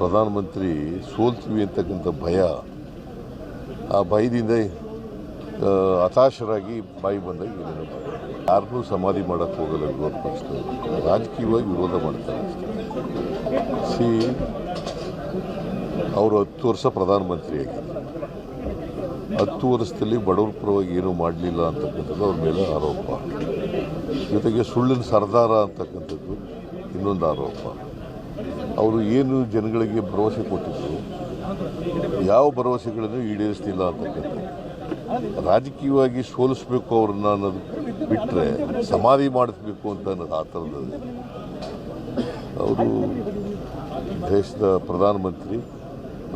ಪ್ರಧಾನಮಂತ್ರಿ ಸೋಲ್ತೀವಿ ಅಂತಕ್ಕಂಥ ಭಯ, ಆ ಭಯದಿಂದ ಹತಾಶರಾಗಿ ಬಾಯಿ ಬಂದಾಗ ಏನೇನು ಯಾರನ್ನೂ ಸಮಾಧಿ ಮಾಡಕ್ಕೆ ಹೋಗಲ್ಲ ವಿರೋಧ ಪಕ್ಷದವರು. ರಾಜಕೀಯವಾಗಿ ವಿರೋಧ ಮಾಡ್ತಾರೆ ಸಿ, ಅವರು ಹತ್ತು ವರ್ಷ ಪ್ರಧಾನಮಂತ್ರಿ ಆಗಿದ್ದರು ಹತ್ತು ವರ್ಷದಲ್ಲಿ ಬಡವರ ಪರವಾಗಿ ಏನೂ ಮಾಡಲಿಲ್ಲ ಅಂತಕ್ಕಂಥದ್ದು ಅವ್ರ ಮೇಲೆ ಆರೋಪ. ಜೊತೆಗೆ ಸುಳ್ಳಿನ ಸರ್ದಾರ ಅಂತಕ್ಕಂಥದ್ದು ಇನ್ನೊಂದು ಆರೋಪ. ಅವರು ಏನು ಜನಗಳಿಗೆ ಭರವಸೆ ಕೊಟ್ಟಿದ್ದರು ಯಾವ ಭರವಸೆಗಳನ್ನು ಈಡೇರಿಸ್ತಿಲ್ಲ ಅಂತಕ್ಕಂಥ ರಾಜಕೀಯವಾಗಿ ಸೋಲಿಸ್ಬೇಕು ಅವ್ರನ್ನ ಅನ್ನೋದು ಬಿಟ್ಟರೆ ಸಮಾಧಿ ಮಾಡಿಸ್ಬೇಕು ಅಂತ ಅನ್ನೋದು ಆ ಥರದ್ದು ಅವರು ದೇಶದ ಪ್ರಧಾನಮಂತ್ರಿ,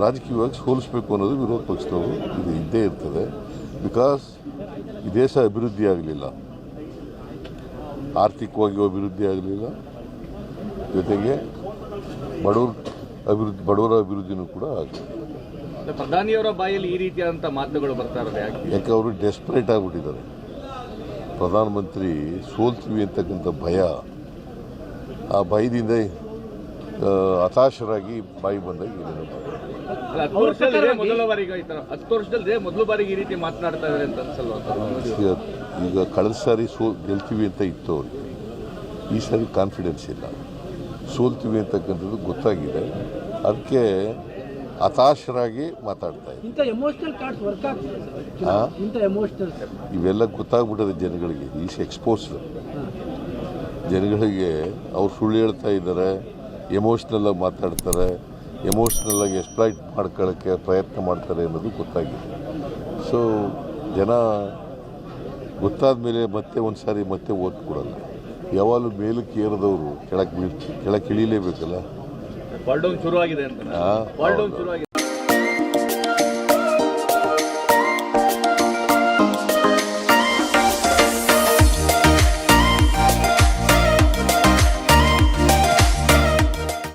ರಾಜಕೀಯವಾಗಿ ಸೋಲಿಸ್ಬೇಕು ಅನ್ನೋದು ವಿರೋಧ ಪಕ್ಷದವರು ಇದು ಇದ್ದೇ ಇರ್ತದೆ. ಬಿಕಾಸ್ ಈ ದೇಶ ಅಭಿವೃದ್ಧಿ ಆಗಲಿಲ್ಲ. ಆರ್ಥಿಕವಾಗಿ ಅಭಿವೃದ್ಧಿ ಆಗಲಿಲ್ಲ. ಜೊತೆಗೆ ಬಡವ್ರ ಅಭಿವೃದ್ಧಿ ಬಡವರ ಅಭಿವೃದ್ಧಿನೂ ಕೂಡ ಆಗುತ್ತೆ ಪ್ರಧಾನಿಯವರ ಬಾಯಲ್ಲಿ ಈ ರೀತಿಯಾದಂಥ ಮಾತುಗಳು ಬರ್ತಾ ಇರೋದು ಯಾಕೆ? ಯಾಕೆ ಅವರು ಡೆಸ್ಪರೇಟ್ ಆಗಿಬಿಟ್ಟಿದ್ದಾರೆ. ಪ್ರಧಾನಮಂತ್ರಿ ಸೋಲ್ತೀವಿ ಅಂತಕ್ಕಂಥ ಭಯ ಆ ಭಯದಿಂದ ಹತಾಶರಾಗಿ ಬಾಯಿ ಬಂದಾಗ ಹತ್ತು ವರ್ಷದಲ್ಲಿ ಮೊದಲ ಬಾರಿಗೆ ಈ ತರ ಹತ್ತು ವರ್ಷದಲ್ಲಿ ಇದೇ ಮೊದಲ ಬಾರಿಗೆ ಈ ರೀತಿ ಮಾತನಾಡ್ತಾ ಇದ್ದಾರೆ ಅಂತ ಅನ್ಸಲ್ವಾ? ಸರ್? ಈಗ ಈಗ ಕಳೆದ ಸಾರಿ ಸೋ ಗೆಲ್ತೀವಿ ಅಂತ ಇತ್ತು ಅವ್ರಿಗೆ ಈ ಸಾರಿ ಕಾನ್ಫಿಡೆನ್ಸ್ ಇಲ್ಲ. ಸೋಲ್ತೀವಿ ಅಂತಕ್ಕಂಥದ್ದು ಗೊತ್ತಾಗಿದೆ. ಅದಕ್ಕೆ ಹತಾಶರಾಗಿ ಮಾತಾಡ್ತಾ ಇದ್ದಾರೆ ಇವೆಲ್ಲ ಗೊತ್ತಾಗ್ಬಿಟ್ಟದೆ ಜನಗಳಿಗೆ. ಈಸ್ ಎಕ್ಸ್ಪೋಸ್ ಜನಗಳಿಗೆ ಅವ್ರು ಸುಳ್ಳು ಹೇಳ್ತಾ ಇದ್ದಾರೆ ಎಮೋಷ್ನಲ್ ಆಗಿ ಮಾತಾಡ್ತಾರೆ ಎಮೋಷ್ನಲ್ ಆಗಿ ಎಕ್ಸ್ಪ್ಲೈಟ್ ಮಾಡ್ಕೊಳ್ಳೋಕ್ಕೆ ಪ್ರಯತ್ನ ಮಾಡ್ತಾರೆ ಅನ್ನೋದು ಗೊತ್ತಾಗಿದೆ. ಸೊ ಜನ ಗೊತ್ತಾದ ಮೇಲೆ ಮತ್ತೆ ಒಂದು ಸಾರಿ ಮತ್ತೆ ಓಟ್ ಕೊಡಲ್ಲ ಯಾವಾಗಲೂ ಮೇಲಕ್ಕೆ ಏರದವರು ಕೆಳಕ್ಕೆ ಬೀಳ್ ಕೆಳಕ್ಕೆ ಇಳಿಲೇಬೇಕಲ್ಲ? ಶುರುವಾಗಿದೆ ಡೌನ್ ಶುರು ಆಗಿದೆ ಅಂತ